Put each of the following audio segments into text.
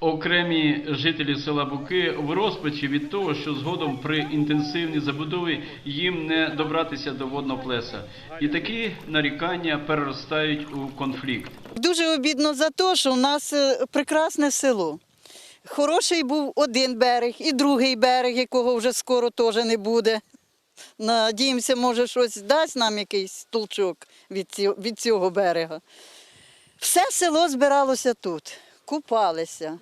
Окремі жителі села Буки в розпачі від того, що згодом при інтенсивній забудові їм не добратися до водного плеса. І такі нарікання переростають у конфлікт. Дуже обідно за те, що в нас е, прекрасне село. Хороший був один берег і другий берег, якого вже скоро теж не буде. Надіємося, може, щось дасть нам якийсь толчок від цього берега. Все село збиралося тут, купалися.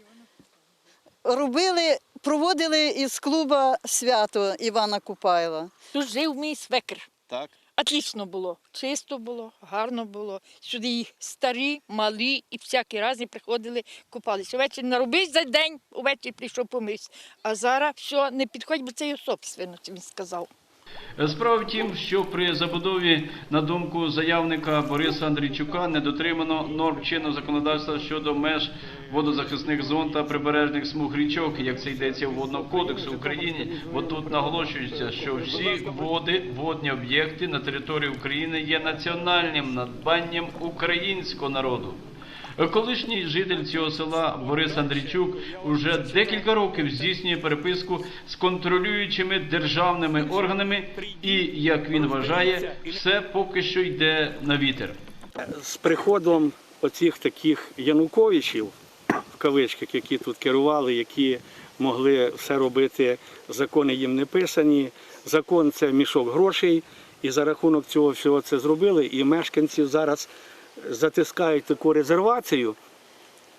Робили, проводили із клуба свято Івана Купайла. Тут жив мій свекр. Так. Отлично було, чисто було, гарно було. Сюди і старі, малі і всякі разні приходили, купалися. Увечері наробись за день, увечері прийшов помився. А зараз все не підходить, бо це його собственність, він сказав. Справа в тім, що при забудові, на думку заявника Бориса Андрійчука, не дотримано норм чинного законодавства щодо меж водозахисних зон та прибережних смуг річок, як це йдеться в водного кодексу України. Бо тут наголошується, що всі води, водні об'єкти на території України є національним надбанням українського народу. Колишній житель цього села Борис Андрійчук уже декілька років здійснює переписку з контролюючими державними органами, і як він вважає, все поки що йде на вітер. З приходом оцих таких Януковичів, в кавичках, які тут керували, які могли все робити, закони їм не писані. Закон це мішок грошей, і за рахунок цього всього це зробили. І мешканці зараз затискають таку резервацію,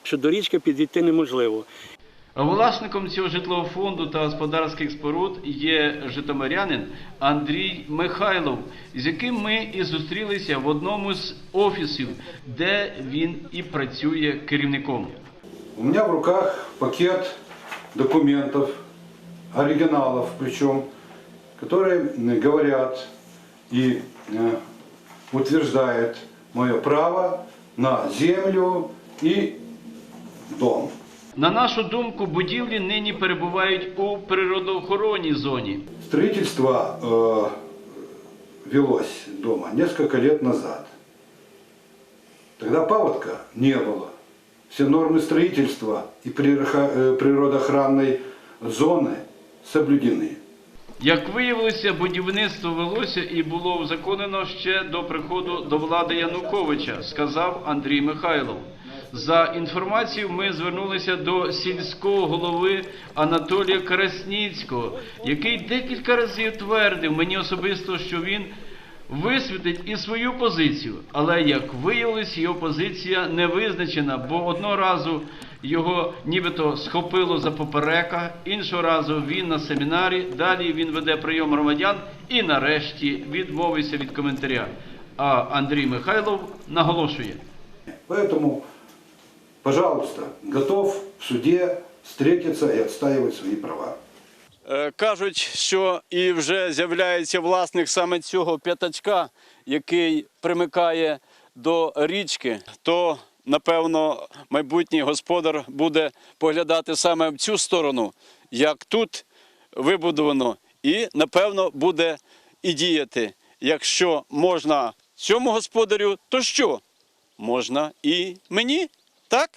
що до річки підійти неможливо. Власником цього житлового фонду та господарських споруд є житомирянин Андрій Михайлов, з яким ми і зустрілися в одному з офісів, де він і працює керівником. У меня в руках пакет документов, оригиналов причем, которые м, говорят и э, утверждают мое право на землю и дом. На нашу думку, будівлі нині перебувають у природоохоронній зоні. Строительство э, велось дома несколько лет назад. Тогда паводка не было. Все нормы строительства и прирохо- э, природоохранной зоны соблюдены. Як виявилося, будівництво велося і було узаконено ще до приходу до влади Януковича, сказав Андрій Михайлов. За інформацією, ми звернулися до сільського голови Анатолія Красніцького, який декілька разів твердив мені особисто, що він висвітить і свою позицію. Але як виявилось, його позиція не визначена, бо одного разу його нібито схопило за поперека, іншого разу він на семінарі, далі він веде прийом громадян і нарешті відмовився від коментаря. А Андрій Михайлов наголошує. Поэтому, пожалуйста, готов в суде встретиться и отстаивать свои права. Е, Кажуть, що і вже з'являється власник саме цього п'ятачка, який примикає до річки, то напевно майбутній господар буде поглядати саме в цю сторону, як тут вибудовано, і напевно буде і діяти. Якщо можна цьому господарю, то що? Можна і мені, так?